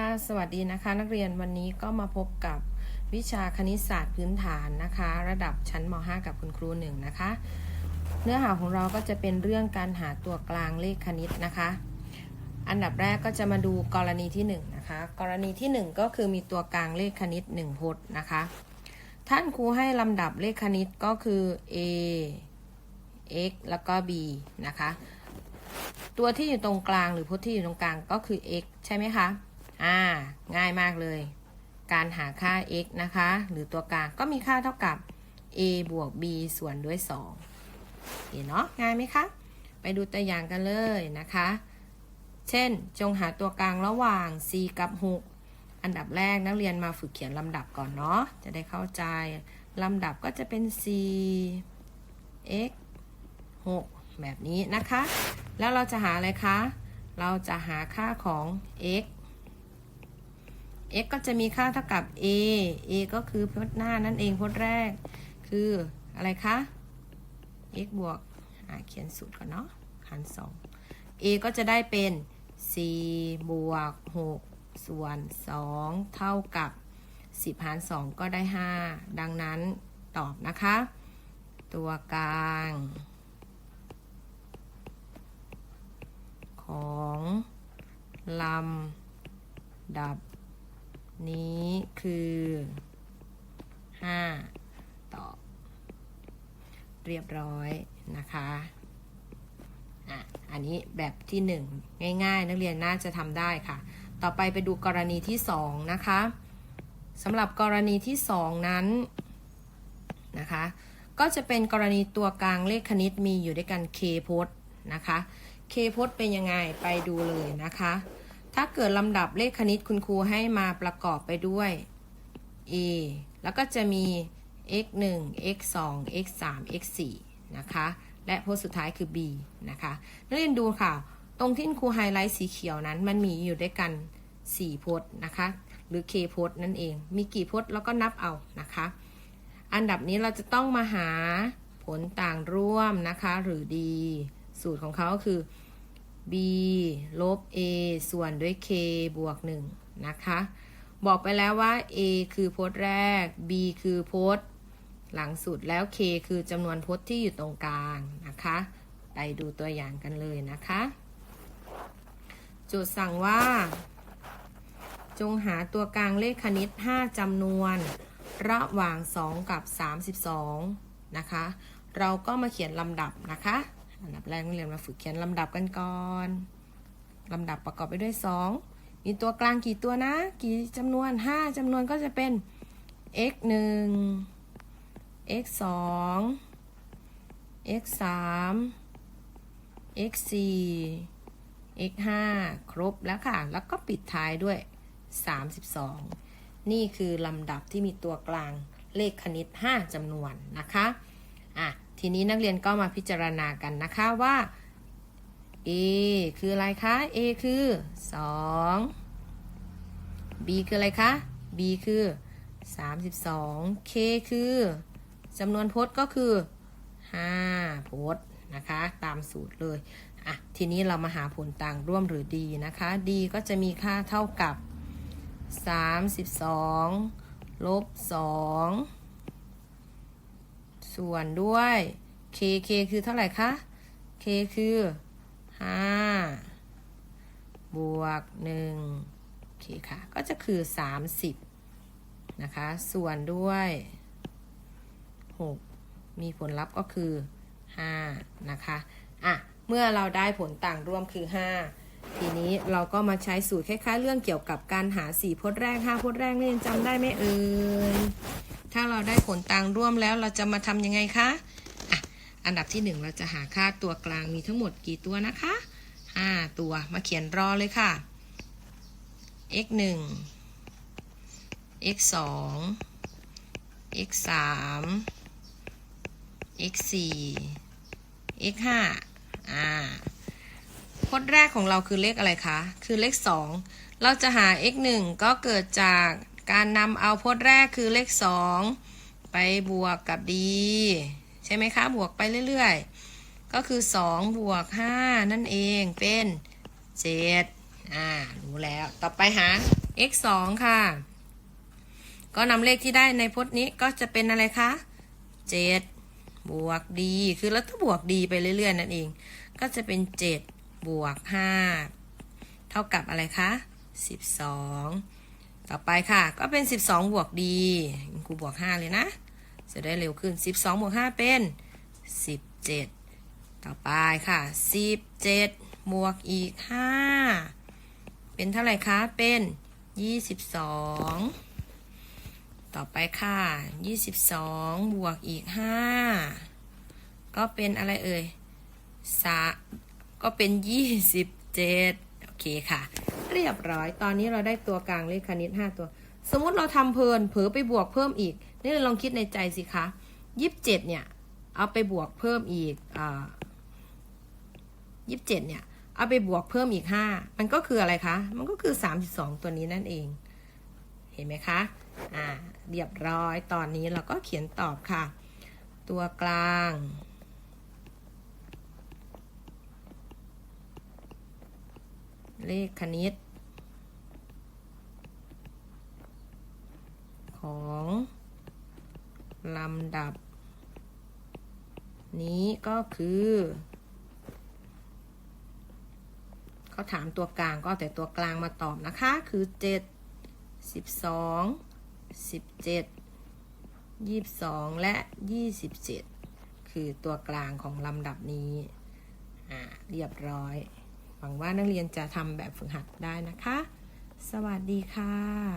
ค่ะสวัสดีนะคะ นักเรียนวันนี้ก็มาพบกับวิชาคณิตศาสตร์พื้นฐานนะคะ ระดับชั้นม .5 กับคุณครูหนึ่งนะคะ เนื้อหาของเราก็จะเป็นเรื่องการหาตัวกลางเลขคณิตนะคะ อันดับแรกก็จะมาดูกรณีที่1นงนะคะกรณีที่ 1 ก็คือมีตัวกลางเลขคณิต 1พจน์นะคะ ท่านครูให้ลำดับเลขคณิตก็คือ a x แล้วก็ b นะคะตัวที่อยู่ตรงกลางหรือพจน์ที่อยู่ตรงกลางก็คือ x ใช่ไหมคะ อ่า ง่ายมากเลย การหาค่า x นะคะ หรือตัวกลางก็มีค่าเท่ากับ a บวก b ส่วนด้วย2เห็นเนาะ ง่ายไหมคะ ไปดูตัวอย่างกันเลยนะคะ เช่น จงหาตัวกลางระหว่าง4กับ 6 อันดับแรกนักเรียนมาฝึกเขียนลำดับก่อนเนาะ จะได้เข้าใจ ลำดับก็จะเป็น4 x 6 แบบนี้นะคะ แล้วเราจะหาอะไรคะ เราจะหาค่าของ x x ก็จะมีค่าเท่ากับ a a ก็คือพจน์หน้านั่นเองพจน์แรก คืออะไรคะ x บวกเขียนสูตรก่อนเนาะหาร2 a ก็จะได้เป็น 4 บวก 6 ส่วน 2 เท่ากับ 10หาร2 ก็ได้ 5 ดังนั้นตอบนะคะ ตัวกลาง ของลำดับ นี้คือ5ตอบ เรียบร้อยนะคะอะอันนี้แบบที่1ง่ายๆ นักเรียนน่าจะทำได้ค่ะ ต่อไปไปดูกรณีที่2นะคะสำหรับกรณีที่2นั้นนะคะก็จะเป็นกรณีตัวกลางเลขคณิตมีอยู่ด้วยกัน k พจน์นะคะ k พจน์เป็นยังไงไปดูเลยนะคะ ถ้าเกิดลำดับเลขคณิตคุณครูให้มาประกอบไปด้วย a แล้วก็จะมี x 1 x 2 x 3 x 4นะคะ และโพจน์สุดท้ายคือ b นะคะ นักเรียนดูค่ะ ตรงที่ครูไฮไลท์สีเขียวนั้น มันมีอยู่ด้วยกัน 4 โพจน์นะคะ หรือ k โพจน์นั่นเอง มีกี่โพจน์แล้วก็นับเอานะคะ อันดับนี้เราจะต้องมาหาผลต่างร่วมนะคะ หรือ d สูตรของเขาคือ b ลบ a ส่วนด้วย k บวก 1 นะคะ บอกไปแล้วว่า a คือพจน์แรก b คือพจน์หลังสุดแล้ว k คือจำนวนพจน์ที่อยู่ตรงกลางนะคะ ไปดูตัวอย่างกันเลยนะคะ โจทย์สั่งว่า จงหาตัวกลางเลขคณิต 5จำนวน ระหว่าง 2 กับ 32 นะคะ เราก็มาเขียนลำดับนะคะ อันดับแรกนักเรียนมาฝึกเขียนลำดับกันก่อนลำดับประกอบไปด้วย 2 มีตัวกลางกี่ตัวนะ กี่จำนวน 5จำนวนก็จะเป็น x 1 x 2 x 3 x 4 x 5ครบแล้วค่ะ แล้วก็ปิดท้ายด้วย 32 นี่คือลำดับที่มีตัวกลางเลขคณิต 5จำนวนนะคะอะ ทีนี้นักเรียนก็มาพิจารณากันนะคะว่า a คืออะไรคะ a คือ 2 b คืออะไรคะ b คือ 32 k คือจำนวนพจน์ก็คือ 5 พจน์นะคะ ตามสูตรเลย อะ ทีนี้เรามาหาผลต่างร่วมหรือ d นะคะ d ก็จะมีค่าเท่ากับ 32ลบ2 ส่วนด้วย k k คือเท่าไหร่คะ k คือ5บวก1โอเคค่ะ ก็จะคือ30นะคะ ส่วนด้วย6มีผลลัพธ์ก็คือ5นะคะอะเมื่อเราได้ผลต่างร่วมคือ5ทีนี้เราก็มาใช้สูตรคล้ายๆ เรื่องเกี่ยวกับการหา4พจน์แรก5พจน์แรกนี่จำได้ไหมเอ่ย ถ้าเราได้ผลต่างร่วมแล้วเราจะมาทำยังไงคะอะอันดับที่ 1 เราจะหาค่าตัวกลางมีทั้งหมดกี่ตัวนะคะ5ตัวมาเขียนรอเลยค่ะ x 1 x 2 x 3 x 4 x 5อ่าพจน์แรกของเราคือเลขอะไรคะ คือเลข 2 เราจะหา x 1ก็เกิดจาก การนำเอาพจน์แรกคือเลข 2 ไปบวกกับ d ใช่ไหมคะ บวกไปเรื่อยๆ ก็คือ 2 บวก 5 นั่นเองเป็น7อ่ารู้แล้ว ต่อไปหา x 2ค่ะ ก็นำเลขที่ได้ในพจน์นี้ก็จะเป็นอะไรคะ 7 บวก d คือเราต้องบวก d ไปเรื่อย ๆ นั่นเอง ก็จะเป็น 7 บวก 5 เท่ากับอะไรคะ 12 ต่อไปค่ะ ก็เป็น 12 บวก d ครูบวก 5 เลยนะ จะได้เร็วขึ้น 12 บวก 5 เป็น 17 ต่อไปค่ะ 17 บวกอีก 5 เป็นเท่าไหร่คะ เป็น 22 ต่อไปค่ะ 22 บวกอีก 5 ก็เป็นอะไรเอ่ยสะก็เป็น 27 โอเคค่ะ เรียบร้อย ตอนนี้เราได้ตัวกลางเลขคณิต 5 ตัว สมมติเราทำเพลิน เผลอไปบวกเพิ่มอีก นี่เราลองคิดในใจสิคะ27เนี่ย เอาไปบวกเพิ่มอีกอ่า27เนี่ย เอาไปบวกเพิ่มอีก5มันก็คืออะไรคะ มันก็คือ32ตัวนี้นั่นเอง เห็นไหมคะ อ่า เรียบร้อย ตอนนี้เราก็เขียนตอบค่ะ ตัวกลางเลขคณิต ของลำ ดับ นี้ก็คือเขาถามตัวกลางก็แต่ตัวกลางมาตอบนะคะ คือ 7 12 17 22 และ 27 คือตัวกลางของลำดับนี้อ่าเรียบร้อย หวังว่านักเรียนจะทำแบบฝึกหัดได้นะคะ สวัสดีค่ะ